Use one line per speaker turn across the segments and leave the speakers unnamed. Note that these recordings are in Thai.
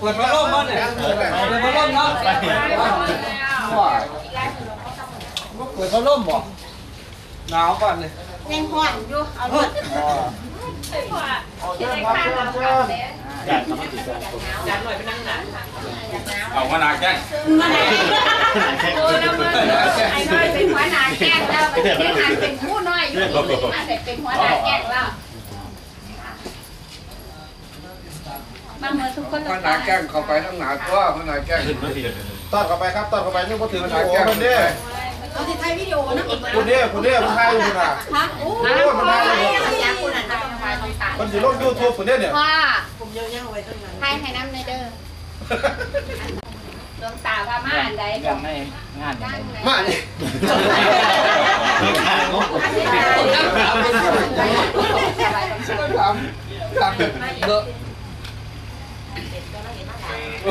เปิดพัดลมมาเนี่ยเปิดพัดลมเนาะเปิดพัดลมบ่หนาวป่ะเนี่ย
ยังห่อนอยู่เอารถ
เอามานาแก้ง
มาไหนดูนะมึงไอ้น้อยเป็นหัวหน้าแก๊งแล้วเป็นที่หันเป็นผู้น้อยอยู่นี่อันไหนเป็นหัวหน้าแก๊งแล้ว มาเมื่อทุกคน
มันหนาแก้งเข้าไปทั้งหนาตัวมันหนาแก้ง
ตอนเข้าไปครับตอนเข้าไปนี่พูดถึง
มันห
โอ้
นา
โห
แก้ง
คนนี้
เอาติดไทยวิดีโอนะ
คนนี้คนนี้คนไทยอยู่คุณอะ
ฮะโอ้ยอยากคุณอะทำไมต้องตาย
คนอยู่โลกยูทูบคนนี้เนี่ย
ว่าผมยังยังไว้ตั้งนานให้ให้น้ำในเด้อดวงตาพามาอันใดก็ไม่งาน
มาเนี่ยถามถามเบอร์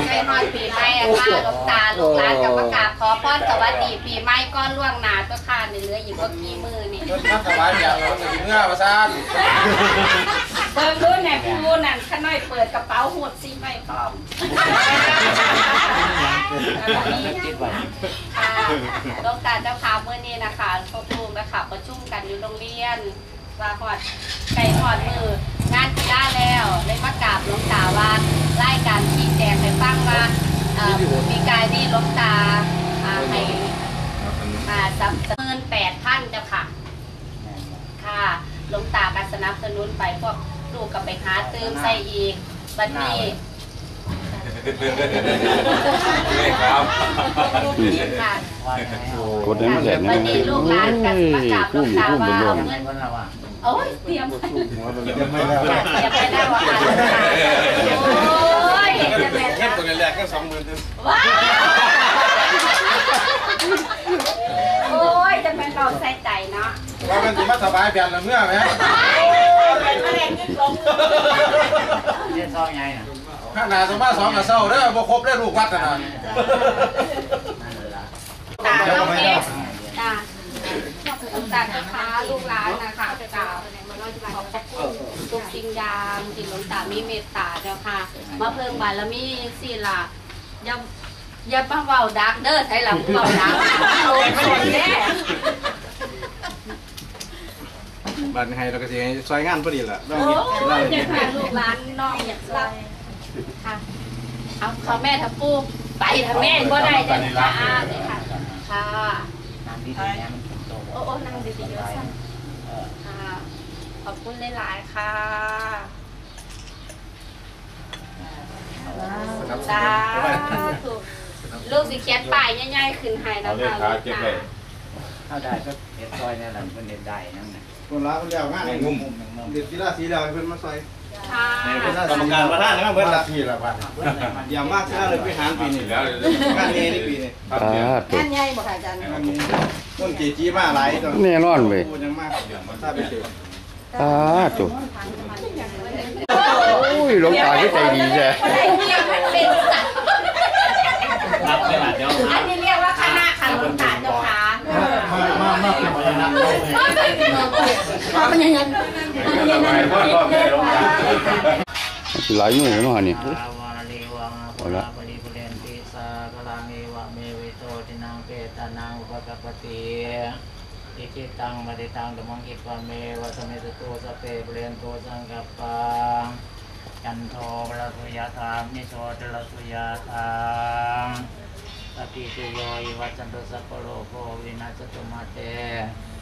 ในฮอนปีใหม่อะค่ะลูกตาลูกหลานกับประกาศขอพรสวัสดีปีใหม่ก้อนล่วงหนาตัวค่ะในเหลืออีกว่ากี่มือนี่
รถนั่งสบายอย่างเราเมื่อประสาน
เบิ่งดูแน่พี่วูนั่นข้าน้อยเปิดกระเป๋าหูดซีไม่พร้อมค่ะลูกตาเจ้าค่ะเมื่อนี้นะคะพวกลูกนะคะประชุมกันอยู่โรงเรียนว่าฮอดไก่ฮอดมือ งานกีฬาแล้วเลยมากราบหลวงตาว่าไล่การชี้แจงให้ฟังว่าเอ่อมีการนี่หลวงตาอ่าให้อ่าสามหมื่นแปดพันเจ้าค่ะ ค่ะหลวงตาการ สนับสนุนไปพวกลูกก็ไปหาเติมใส่อีกบัดนี้
นี่ครับ
ค่ะ
กดให้มันแข็ง
บั
นะ
ดนี้ลูกหลานกันมากราบหลวงตาว่า
กุ้
เอา
ม
เงินโอ้ยเตรียม
ยังไม่แล้ว
อย่าไปได้ว่าค่ะโอ้ยจะเป็น
เก็บตัวแรกก็สองหมื่น
ว้าโอ้ยจะเป็นเราใส่ใจเนาะ
ว่ามันจะมาสบายแบบเมื่อไหม
เป็นมะเร็งขึ้นลง
ข้างหน้าสมาสองกับเศร้าเด้อบ่ครบได้ลูกวัดนะ
ตาน้องเอ็กซ์จ้าหลวงตาจะพาลูกหลานนะคะจ้าขอบพระคุณทุกสิ่งอย่างที่หลวงตามีเมตตาเจ้าค่ะ มาเพิ่มบารมีสิล่ะอย่าอย่ามาเว้าดักเด้อใช้หลังเว้าดักโอ้ยคนแน่
บัตรให้เราก็จะซอยงานพอดีแหละ
โอ้ยอยากพาลูกหลานน้องอยากรับค่ะเอาเขาแม่ทับปูไปทับแม่ก็ได้จ้ะค่ะอ่าเลยค่ะค่ะโอ้โอ้นั่งดีๆเยอะสั่นค่ะ ขอบคุณหลายๆค่ะสาธุลูกสิเขียนป้ายใหญ่ๆขึ้นให้นะ
เอาเล
คะ
ขขาเก็บไว้
เข้าได้ก็เห็ดซอยเนี่ยหลังเพิ่นเห็ดได้นั่นน่ะ
คนละคนเดียวงานเด็ดกีฬาสีเดียวเพิ่นมาซอย
ค่ะ
กรรมการประธานนะครับเพิ่นละที่ละพัน
เพิ่นเลยมัน
อย่ามากนะเลยไปหารปีนี้
แล้ว
งานนี้นี่ปีนี้
ครับ
อ่า
เดี๋ยว
ตัว
ใหญ่บ่ค่ะอาจารย์
งานนี้ต้นจีจีมาหลายตอน
แน่นอนเว้ย
พูดยังมากถ้าไปเจอ
อ่าตัวโอ้ยหลวงตาที่ใจดีแท้
ได้เรียกว่าเป็นสัตว์
มา
เป็
นพยาน
มันยังไง
ไปพ่อพ่อแม่ลง
หลายมือเนาะนี่
วาลีวังปลาปริปุเรนติสากลังเอวะเมวิโตตินังเปตานังอุปกปปติอิจิตังมติตังดมังกิปะเมวะสเมตโตสเปปุเรนโตสังกัปปะจันโทปรสุยธามนิโสตรสุยธาม ปฏิติโยอิวัจจันตุสัพพโลกโควินาศตุมาเต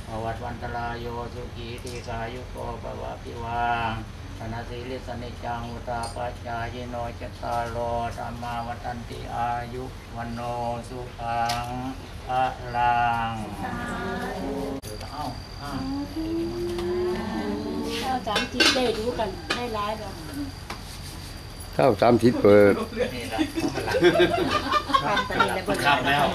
ภวัตวันตรายโยสุขีติกายุโกภวะพิวาธนาสีลิสนิจจังอุตาปัจจายโนจตตารโลธรรมาวัตันติอายุวันโนสุขังพระลังเอ้าอ้าว
เราจำจีได้รู้กันได้ร้ายแบบ
เท่าสามทิศเปิด
ครับแล้ว